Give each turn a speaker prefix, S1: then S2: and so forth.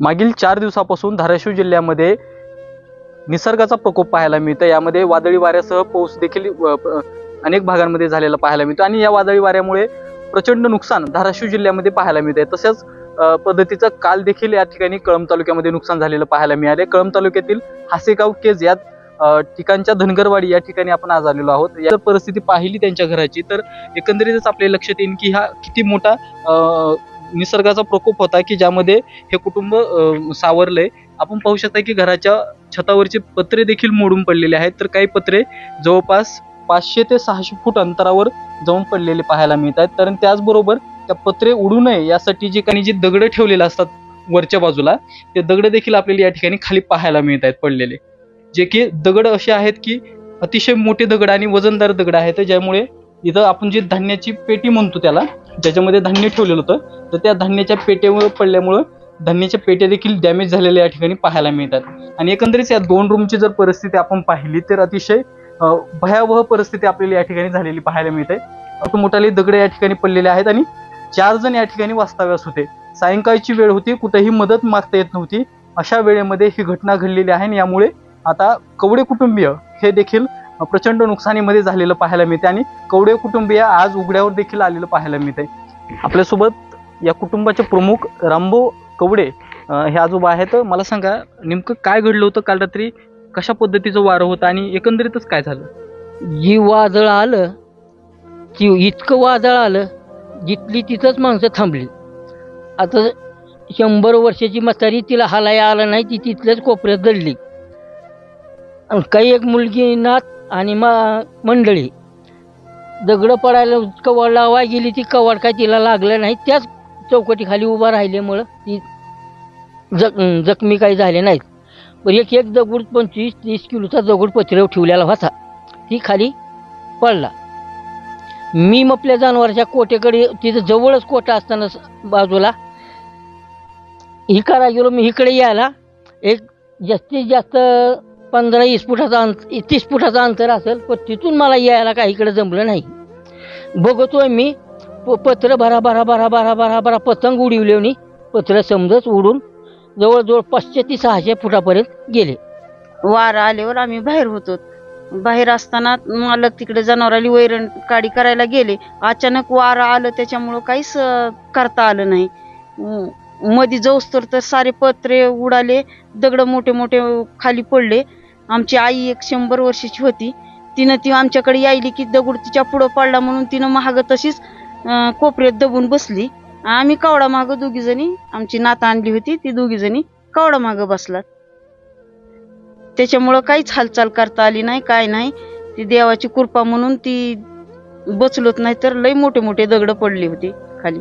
S1: मागील चार दिवसापासून धाराशिव जिल्ह्यामध्ये निसर्गाचा प्रकोप पाहायला मिळतो. यामध्ये वादळी वाऱ्यासह पाऊस देखील अनेक भागांमध्ये झालेला पाहायला मिळतो. आणि या वादळी वाऱ्यामुळे प्रचंड नुकसान धाराशिव जिल्ह्यामध्ये पाहायला मिळते तसेच पद्धतीचं काल देखील या ठिकाणी कळंब तालुक्यामध्ये नुकसान झालेलं पाहायला मिळाले कळंब तालुक्यातील हासेगाव केज या ठिकाणच्या धनगरवाडी या ठिकाणी आपण आज आलेलो आहोत. या परिस्थिती पाहिली त्यांच्या घराची तर एकंदरीतच आपले लक्षात येईल की हा किती मोठा निसर्गाचा प्रकोप होता की ज्यामध्ये हे कुटुंब सावरले. आपण पाहू शकता की घराच्या छतावरचे पत्रे देखील मोडून पडलेले आहेत. तर काही पत्रे जवळपास पाचशे ते सहाशे फूट अंतरावर जाऊन पडलेले पाहायला मिळत आहेत. तर त्याचबरोबर त्या पत्रे उडू नये यासाठी जे काही जे दगड ठेवलेले असतात वरच्या बाजूला ते दगड देखील आपल्याला या ठिकाणी खाली पाहायला मिळत आहेत पडलेले. जे की दगड असे आहेत की अतिशय मोठे दगड आणि वजनदार दगड आहेत. ज्यामुळे इथं आपण जे धान्याची पेटी म्हणतो त्याला ज्याच्यामध्ये धान्य ठेवलेलं होतं तर त्या धान्याच्या पेट्यामुळे पडल्यामुळं धान्याच्या पेट्या देखील डॅमेज झालेल्या या ठिकाणी पाहायला मिळतात. आणि एकंदरीत या दोन रूमची जर परिस्थिती आपण पाहिली तर अतिशय भयावह परिस्थिती आपल्याला या ठिकाणी झालेली पाहायला मिळते. मोठाले दगड या ठिकाणी पडलेले आहेत आणि चार जण या ठिकाणी वास्तव्यास होते. सायंकाळची वेळ होती कुठेही मदत मागता येत नव्हती. अशा वेळेमध्ये ही घटना घडलेली आहे आणि यामुळे आता कवडे कुटुंबीय हे देखील प्रचंड नुकसानीमध्ये झालेलं पाहायला मिळते आणि कवडे कुटुंबीय आज उघड्यावर देखील आलेलं पाहायला मिळते आपल्यासोबत या कुटुंबाचे प्रमुख रामभाऊ कवडे हे आजोबा आहेत. मला सांगा नेमकं काय घडलं होतं काल रात्री? कशा पद्धतीचं वारं होतं आणि एकंदरीतच काय झालं?
S2: जी वादळ आलं की इतकं वादळ आलं जिथली तिथंच माणसं थांबली. आता शंभर वर्षाची म्हातारी तिला हलाया आला नाही ती तिथल्याच कोपऱ्यात दडली. आणि काही एक मुलगी नात आणि मा मंडळी दगडं पडायला कवड लावाय गेली ती कवड काय तिला लागलं नाही त्याच चौकटीखाली उभा राहिल्यामुळं ती जख जखमी काही झाले नाहीत. पण एक एक दगड पंचवीस तीस किलोचा दगड पत्र्यावर ठेवलेला होता. ती खाली पडला. मी आपल्या जनावरच्या कोटेकडे तिथं जवळच कोटा असताना स- बाजूला ही करा गेलो मी इकडे यायला एक जास्तीत जास्त पंधरा वीस फुटाचा अंत तीस फुटाचं अंतर असेल पण तिथून मला यायला काही इकडे जमलं नाही. बघतोय मी प- पत्र भरा भरा भरा भरा भरा भरा पतंग उडवली पत्र समजच उडून जवळजवळ पाचशे ते सहाशे फुटापर्यंत गेले.
S3: वारा आल्यावर आम्ही बाहेर होतो. बाहेर असताना मालक तिकडे जनावराली वैरण काडी करायला गेले. अचानक वारा आलं त्याच्यामुळं काहीच करता आलं नाही. मध्ये जाऊस तर सारे पत्रे उडाले दगड मोठे मोठे खाली पडले. आमची आई एक शंभर वर्षाची होती. तिनं ती आमच्याकडे यायली की दगड तिच्या पुढं पडला म्हणून तिनं महाग तशीच कोपऱ्यात दबून बसली. आम्ही कावडा माग दोघी जणी आमची नाता आणली होती ती दोघी जणी कावडा माग बसलात. त्याच्यामुळं काहीच हालचाल करता आली नाही काय नाही. ती देवाची कृपा म्हणून ती बचलोत नाही तर लई मोठे मोठे दगड पडले होते खाली.